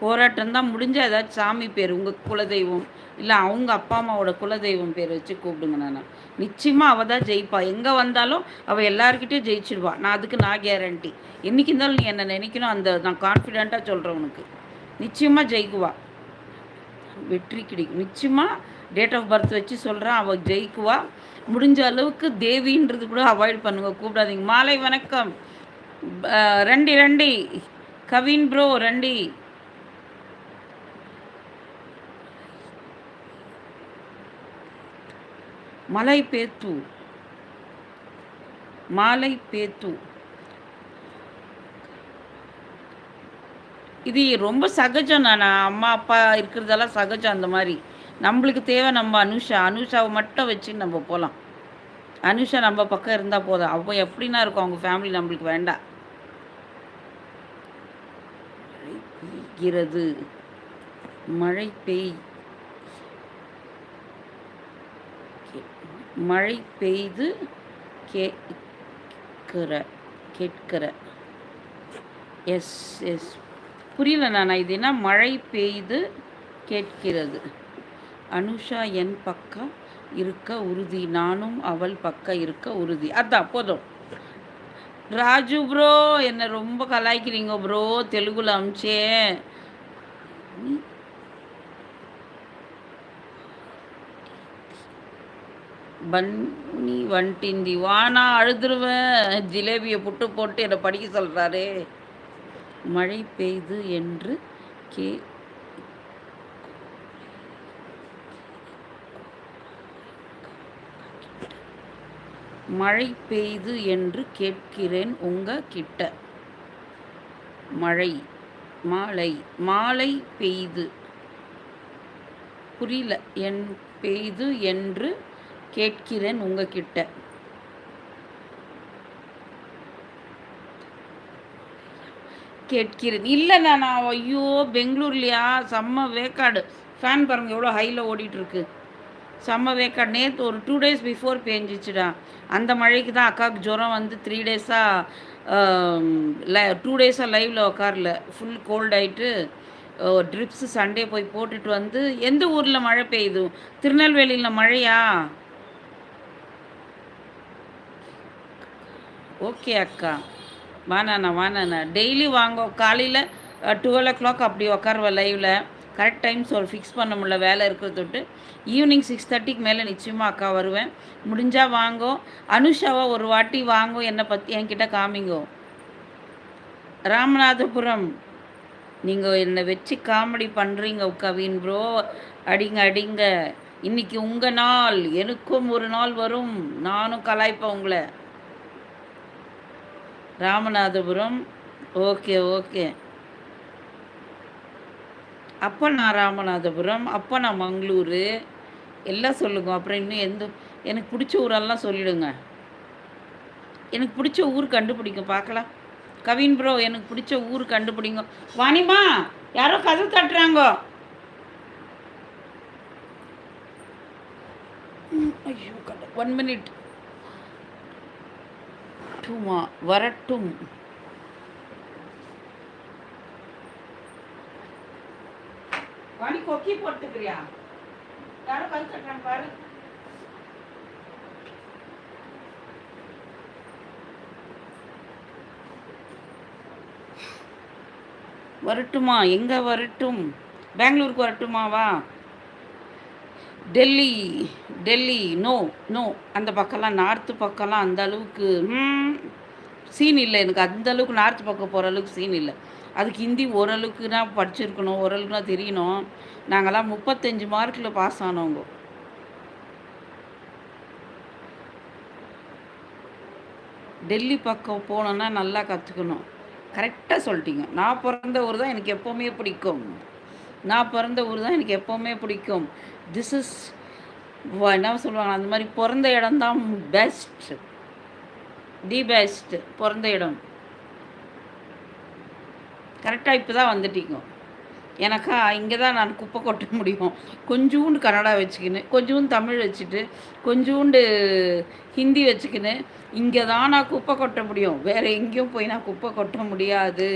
போராட்டம் தான் முடிஞ்சால் ஏதாச்சும் சாமி பேர் உங்கள் குலதெய்வம். இல்லை அவங்க அப்பா அம்மாவோட குலதெய்வம் பேர் வச்சு கூப்பிடுங்க நான். நிச்சயமாக அவள் தான் ஜெயிப்பா. எங்கே வந்தாலும் அவள் எல்லாருக்கிட்டே ஜெயிச்சிடுவா. நான் அதுக்கு நான் கேரண்டி என்றைக்கு இருந்தாலும் நீ என்னை நினைக்கணும் அந்த நான் கான்ஃபிடெண்ட்டாக சொல்கிறேன் உனக்கு. நிச்சயமாக ஜெயிக்குவா. வெற்றி கிடைக்கும். நிச்சயமாக டேட் ஆஃப் பர்த் வச்சு சொல்கிறேன் அவள் ஜெயிக்குவா. முடிஞ்ச அளவுக்கு தேவின்றது கூட அவாய்ட் பண்ணுங்க கூப்பிடாதீங்க. மாலை வணக்கம். ரெண்டி ரெண்டி. கவின் ப்ரோ ரெண்டி. மலை பேத்து மாலை பேத்து இது ரொம்ப சகஜம் நான். அம்மா அப்பா இருக்கிறதெல்லாம் சகஜம் அந்த மாதிரி. நம்மளுக்கு தேவை நம்ம அனுஷா. அனுஷாவை மட்டும் வச்சு நம்ம போகலாம் அனுஷா நம்ம பக்கம் இருந்தால் போதும். அப்போ எப்படின்னா இருக்கும் அவங்க ஃபேமிலி நம்மளுக்கு வேண்டாம் பெய்கிறது. மழை பெய் மழை பெய்து கேட்கிற கேட்கிற. Yes yes. புரியல நான் இது என்ன மழை பெய்து கேட்கிறது? அனுஷா என் பக்கம் இருக்க உறுதி நானும் அவள் பக்கம் இருக்க உறுதி. அதான் போதும். ராஜு ப்ரோ என்னை ரொம்ப கலாய்க்கிறீங்க ப்ரோ தெலுங்குல அமிச்சே. பன்னி வண்டிந்தி வானா அழுதுருவேன். ஜிலேபியை புட்டு போட்டு என்னை படிக்க சொல்கிறாரு மழை பெய்து என்று கே மழை பெய்து என்று கேட்கிறேன் உங்க கிட்ட மழை மாலை மாலை பெய்து. புரியல என் பெய்து என்று கேட்கிறேன் உங்ககிட்ட. கேட்கிறேன். இல்லைண்ணா நான் ஐயோ பெங்களூர்லையா? செம்ம வேக்காடு. ஃபேன் பாருங்க எவ்வளோ ஹையில் ஓடிட்டுருக்கு. செம்ம வேக்காடு. நேற்று ஒரு டூ டேஸ் பிஃபோர் பேஞ்சிச்சுடா. அந்த மழைக்கு தான் அக்காவுக்கு ஜுரம் வந்து த்ரீ டேஸாக ல டூ டேஸாக லைவில் உக்காரல. ஃபுல் கோல்ட் ஆகிட்டு ட்ரிப்ஸு சண்டே போய் போட்டுட்டு வந்து எந்த ஊரில் மழை பெய்யுது? திருநெல்வேலியில் மழையா? ஓகே அக்கா. வானாண்ணா வானாண்ணா டெய்லி வாங்க காலையில் டுவெல் ஓ கிளாக் அப்படி உக்காருவ லைவில் கரெக்ட் டைம்ஸ் ஒரு ஃபிக்ஸ் பண்ண முடியல வேலை இருக்கிறத தொட்டு. ஈவினிங் சிக்ஸ் தேர்ட்டிக்கு மேலே நிச்சயமாக அக்கா வருவேன். முடிஞ்சால் வாங்கோ. அனுஷாவை ஒரு வாட்டி வாங்கோ என்னை பற்றி என்கிட்ட காமிங்கோ. ராமநாதபுரம் நீங்கள் என்னை வச்சு காமெடி பண்ணுறீங்க கவின் ப்ரோ அடிங்க அடிங்க. இன்றைக்கி உங்கள் நாள் எனக்கும் ஒரு நாள் வரும். நானும் கலாய்ப்பேன் உங்களை. ராமநாதபுரம். Okay okay. அப்போ நான் ராமநாதபுரம் அப்போ நான் மங்களூர். எல்லாம் சொல்லுங்க. அப்புறம் இன்னும் எந்த எனக்கு பிடிச்ச ஊரெல்லாம் சொல்லிடுங்க. எனக்கு பிடிச்ச ஊர் கண்டுபிடிங்க பார்க்கலாம். கவின் ப்ரோ எனக்கு பிடிச்ச ஊர் கண்டுபிடிங்க. வாணிமா யாரோ கதை தட்டுறாங்கோ. ஐயோ ஒன் மினிட் டூமா வரட்டும். வாணி கொக்கி போட்டுக்கிறியா? யாரோ கல் கட்டுறாங்க பாரு. வரட்டுமா? எங்க வரட்டும்? பெங்களூருக்கு வரட்டுமாவா டெல்லி டெல்லி நோ நோ அந்த பக்கம்லாம் நார்த்து பக்கம்லாம் அந்த அளவுக்கு சீன் இல்லை. எனக்கு அந்த அளவுக்கு நார்த்து பக்கம் போகிற அளவுக்கு சீன் இல்லை. அதுக்கு ஹிந்தி ஓரளவுக்குனா படிச்சிருக்கணும் ஓரளவுக்குனா தெரியணும். நாங்கள்லாம் முப்பத்தஞ்சு மார்க்கில் பாஸ் ஆனவங்க. டெல்லி பக்கம் போனோன்னா நல்லா கற்றுக்கணும் கரெக்டாக சொல்லிட்டீங்க. நான் பிறந்த ஊர் தான் எனக்கு எப்போவுமே பிடிக்கும். நான் பிறந்த ஊர் தான் எனக்கு எப்போவுமே பிடிக்கும். திஸ் இஸ் என்ன சொல்லுவாங்க அந்த மாதிரி பிறந்த இடம் தான் பெஸ்ட் தி பெஸ்ட் பிறந்த இடம். கரெக்டாக இப்போ தான் வந்துட்டீங்க. எனக்கா இங்கே தான் நான் குப்பை கொட்ட முடியும். கொஞ்சோண்டு கன்னடா வச்சுக்கின்னு கொஞ்சோண்டு தமிழ் வச்சுட்டு கொஞ்சோண்டு ஹிந்தி வச்சுக்கின்னு இங்கே தான் நான் குப்பை கொட்ட முடியும். வேறு எங்கேயும் போய் நான் குப்பை கொட்ட முடியாது.